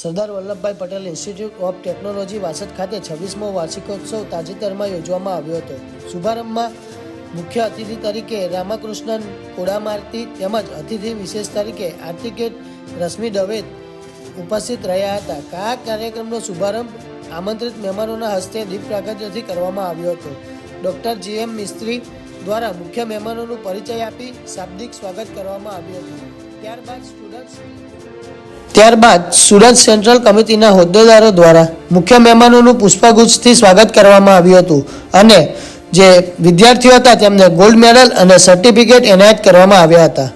Sardar Vallabhbhai Patel institute of technology Vasad ખાતે છવ્વીસમો વાર્ષિકોત્સવ તાજેતરમાં યોજવામાં આવ્યો હતો શુભારંભમાં મુખ્ય અતિથિ તરીકે રામાકૃષ્ણન કોડામાર્તી તેમજ અતિથિ વિશેષ તરીકે આર્ટિકેટ રશ્મિ દવે ઉપસ્થિત રહ્યા હતા આ કાર્યક્રમનો શુભારંભ આમંત્રિત મહેમાનોના હસ્તે દીપ પ્રાગટ્યથી કરવામાં આવ્યો હતો ડૉક્ટર જી એમ મિસ્ત્રી દ્વારા મુખ્ય મહેમાનોનું પરિચય આપી શાબ્દિક સ્વાગત કરવામાં આવ્યું હતું ત્યારબાદ સુરત સેન્ટ્રલ કમિટીના હોદ્દેદારો દ્વારા મુખ્ય મહેમાનોનું પુષ્પગુચ્છથી સ્વાગત કરવામાં આવ્યું હતું અને જે વિદ્યાર્થીઓ હતા તેમને ગોલ્ડ મેડલ અને સર્ટિફિકેટ એનાયત કરવામાં આવ્યા હતા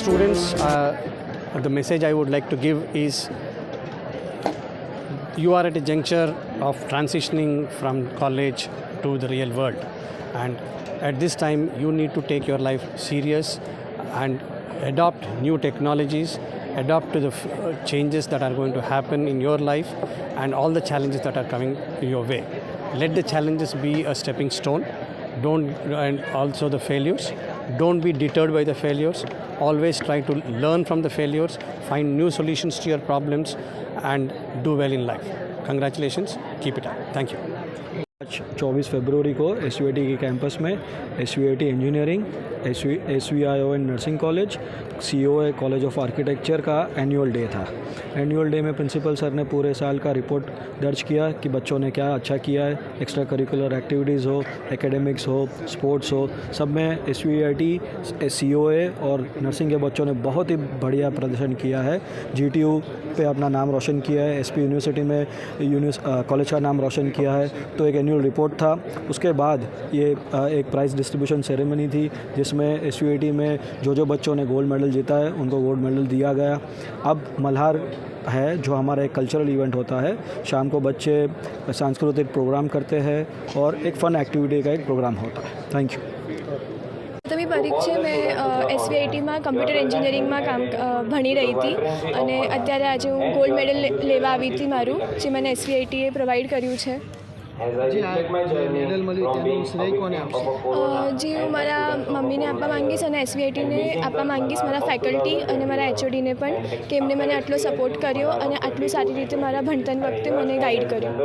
students, uh, the message I would like to give is you are at a juncture of transitioning from college to the real world. And at this time, you need to take your life serious and adopt new technologies, adopt to the f- uh, changes that are going to happen in your life and all the challenges that are coming your way. Let the challenges be a stepping stone don't and also the failures don't be deterred by the failures always try to learn from the failures find new solutions to your problems and do well in life congratulations keep it up thank you आज 24 फरवरी को S K campus में S engineering S V and nursing college C college of architecture का annual day था annual day में principal sir ने पूरे साल का रिपोर्ट दर्ज किया कि बच्चों ने क्या अच्छा किया है एक्स्ट्रा करिकुलर एक्टिविटीज़ हो एकेडमिक्स हो स्पोर्ट्स हो सब में एस वी और नर्सिंग के बच्चों ने बहुत ही बढ़िया प्रदर्शन किया है जी टी अपना नाम रोशन किया है एस यूनिवर्सिटी में कॉलेज का नाम रोशन किया है तो एक રિપોર્ટ થા ઉસકે બાદ યે એક પ્રાઇઝ ડિસ્ટ્રિબ્યુશન સેરેમની થી જિસમે SVIT મે જો જો બચ્ચોને ગોલ્ડ મેડલ જીતા હે ઉનકો ગોલ્ડ મેડલ દિયા ગયા. અબ મલહાર હે જો હમારા કલ્ચરલ ઇવેન્ટ હોતા હે શામ કો બચ્ચે સાંસ્કૃતિક પ્રોગ્રામ કરતે હે ઓર એક ફન એક્ટિવિટી કા એક પ્રોગ્રામ હોતા હે. Thank you. તો મે બારિક છે મે SVIT માં કમ્પ્યુટર એન્જિનિયરિંગ માં કામ ભણી રહી થી અને અત્યારે આજે હું ગોલ્ડ મેડલ લેવા આવી થી મારું જીમેન SVIT એ પ્રોવાઇડ કર્યુ છે. જે હું મારા મમ્મીને આપવા માંગીશ અને એસવીઆઈટીને આપવા માંગીશ મારા ફેકલ્ટી અને મારા એચઓડીને પણ કે એમને મને આટલો સપોર્ટ કર્યો અને આટલું સારી રીતે મારા ભણતર વખતે મને ગાઈડ કર્યો